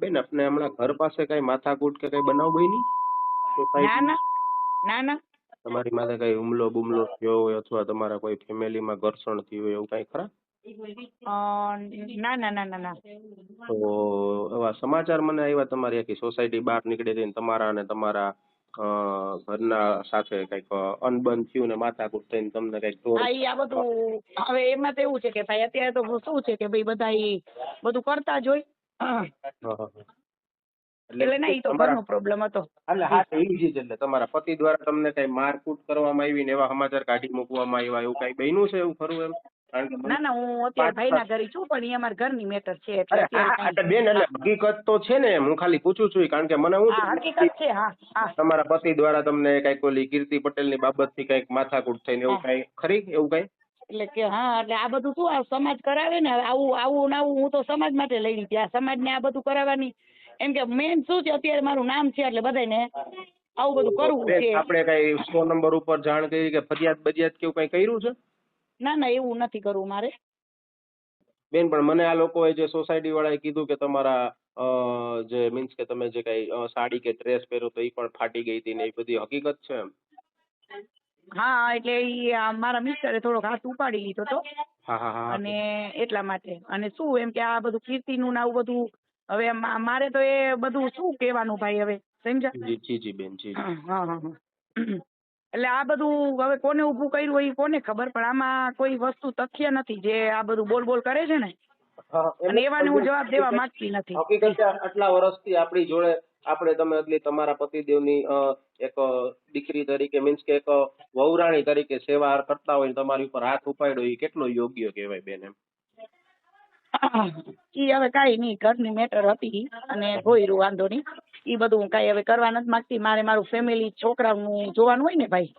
બેન આપને હમણાં ઘર પાસે કઈ માથાકૂટ કે કઈ બનાવ બની ના ના. ના ના. તમારી માથે કઈ હુમલો બુમલો થયો હોય અથવા તમારા કોઈ ફેમિલીમાં ઘર્ષણ થયું હોય એવું કઈ ખરા? ના ના ના ના ના. તો એવા સમાચાર મને આવ્યા તમારી આખી સોસાયટી બહાર નીકળી હતી ને તમારા અને તમારા ઘરના સાથે કંઈક અનબન થયું ને માથાકૂટ થઈને તમને કંઈક આ બધું હવે એમાં તો એવું છે કે ભાઈ અત્યારે તો શું છે કે ભાઈ બધા બધું કરતા જ હોય. એટલે ના ઈ તો તમારા- ઘરનો પ્રોબ્લેમ હતો. એટલે હા એ જ એટલે તમારા પતિ દ્વારા તમને કઈ મારકૂટ કરવામાં આવી ને એવા સમાચાર કાઢી મૂકવામાં આવ્યા એવું કઈ બન્યું છે એવું ખરું એમ? ના ના હું અત્યારે ભાઈના ઘરે છું પણ એ અમારા ઘરની મેટર છે એટલે એટલે બેન એટલે હકીકત તો છે ને હું ખાલી પૂછું છું કારણ કે મને હું હા હકીકત છે હા હા. તમારા પતિ દ્વારા તમને કંઈક ઓલી કીર્તિ પટેલની બાબતથી કંઈક માથાકૂટ થઈને એવું કઈ ખરી એવું કઈ? એટલે કે હા એટલે આ બધું શું આ સમાજ કરાવે ને? આવું આવું ને આવું હું તો સમાજ માટે લઈ હતી આ સમાજને આ બધું કરાવવાની. એમ કે મેન શું છે? અત્યારે મારું નામ છે એટલે બધાને આવું બધું કરવું છે. આપણે કઈ સો નંબર ઉપર જાણ કરી કે ફરિયાદ બરિયાદ કેવું કઈ કર્યું છે? ના ના એવું નથી કરવું મારે. બેન પણ મને આ લોકોએ જે સોસાયટી વાળાએ કીધું કે તમારા જે મીન્સ કે તમે જે કઈ સાડી કે ડ્રેસ પહેર્યો તો એ પણ ફાટી ગઈ હતી ને એ બધી હકીકત છે એમ? હા એટલે ઈ આ મારા મિસ્ટરે થોડોક હાથ ઉપાડી લીધો તો. હા હા હા અને એટલા માટે. અને શું એમ કે આ બધું કીર્તિનું ને આવું બધું હવે મા- મારે તો એ બધું શું કહેવાનું ભાઈ હવે સમજ્યા? જી જી જી બેન જી હા હા હા. એટલે આ બધું હવે કોને ઊભું કર્યું હોય ઈ કોને ખબર પણ આમાં કોઈ વસ્તુ તથ્ય નથી જે આ બધું બોલ બોલ કરે છે ને. અને એવાને હું જવાબ દેવા માંગતી નથી. હકીકત આટલા વર્ષથી આપણી જોડે આપણે તમે એટલી તમારા પતિદેવની એક દીકરી તરીકે મીન્સ કે એક વહુરાણી તરીકે સેવા કરતા હોય ને તમારી ઉપર હાથ ઉપાડ્યો એ કેટલો યોગ્ય કહેવાય બેન એમ? ઈ હવે કઈ નહીં ઘરની મેટર હતી અને ભોયરું વાંધો નહીં. ઈ બધું હું કાંઈ હવે કરવા નથી માંગતી. મારે મારું ફેમિલી છોકરાનું જોવાનું હોય ને ભાઈ?